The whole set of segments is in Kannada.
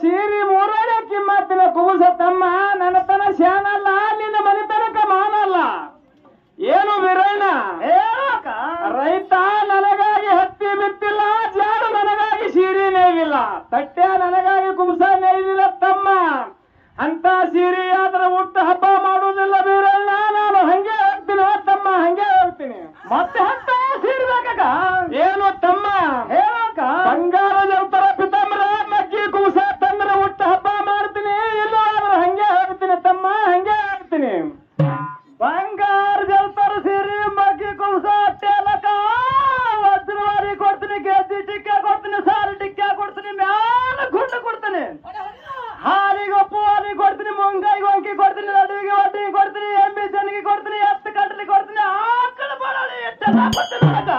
ಸೀರಿ ಮೂರನೇ ಕಿಮ್ಮತ್ತಿನ ಕುಬುಸ ತಮ್ಮ ನನ್ನ ತನ ಶಾನಲ್ಲ ನಿನ್ನ ಮನೆತನಕ ಮಾನಲ್ಲ. ಏನು ಹೇಳಕ? ರೈತ ನನಗಾಗಿ ಹತ್ತಿ ಬಿತ್ತಿಲ್ಲ ಜಾಡು ನನಗಾಗಿ ಸೀರೆ ನೇಯ್ದಿಲ್ಲ ತಟ್ಟೆ ನನಗಾಗಿ ಕುಂಸ ನೇಯ್ದಿಲ್ಲ ತಮ್ಮ. ಅಂತ ಸೀರೆ ಆದ್ರೆ ಹುಟ್ಟು ಹಬ್ಬ ಮಾಡುವುದಿಲ್ಲ ವೀರಣ್ಣ ನಾನು ಹಂಗೆ ಹೋಗ್ತೀನಿ ತಮ್ಮ ಹಂಗೆ ಹೋಗ್ತೀನಿ ಮತ್ತೆ ಹತ್ತ ಸೀರ್ಬೇಕ ಏನು ತಮ್ಮ? ಎಷ್ಟೆಲ್ಲ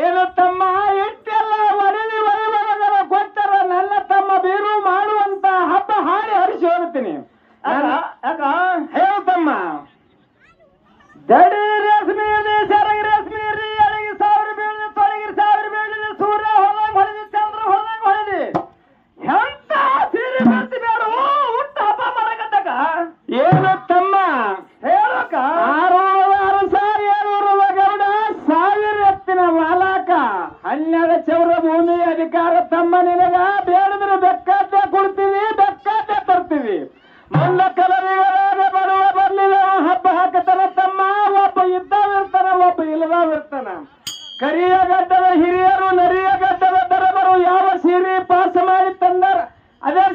ಏನು ತಮ್ಮ ಇಷ್ಟೆಲ್ಲ ಒಡಲಿ ವೈಭವಗಳ ಕೊಟ್ಟರ ನನ್ನ ತಮ್ಮ ಬೀರು ಮಾಡುವಂತ ಹಬ್ಬ ಹಾಡಿ ಹರಿಸಿ ಹೋಗ್ತೀನಿ ಯಾಕ ಯಾಕ? ಹೇಳು ತಮ್ಮ. ದಡಿ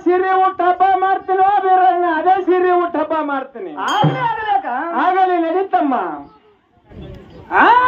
ಸೀರೆ ಊಟ ಹಬ್ಬ ಮಾಡ್ತೀನಿ ಬೀರಣ್ಣ ಅದೇ ಸೀರೆ ಊಟ ಹಬ್ಬ ಮಾಡ್ತೀನಿ. ಆಗಲಿ ನಡೀತಮ್ಮ ಆಗಲಿ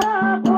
Baba.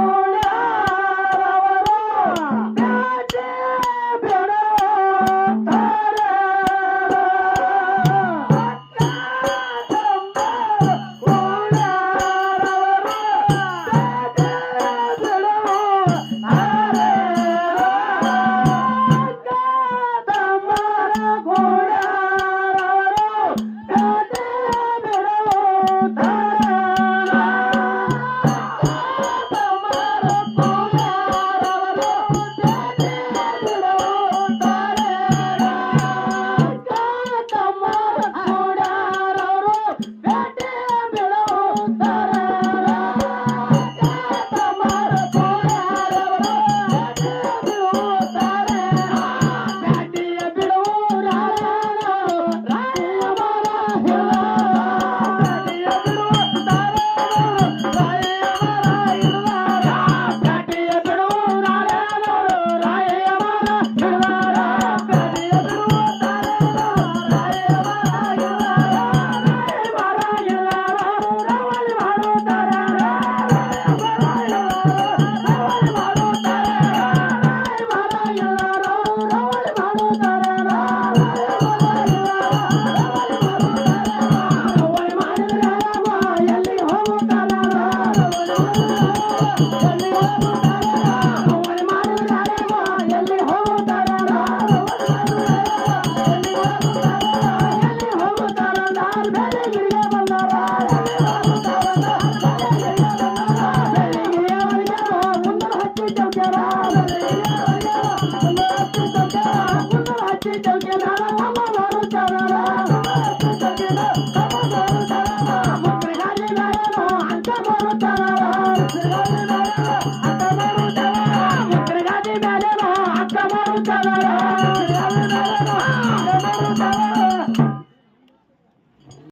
Shut up!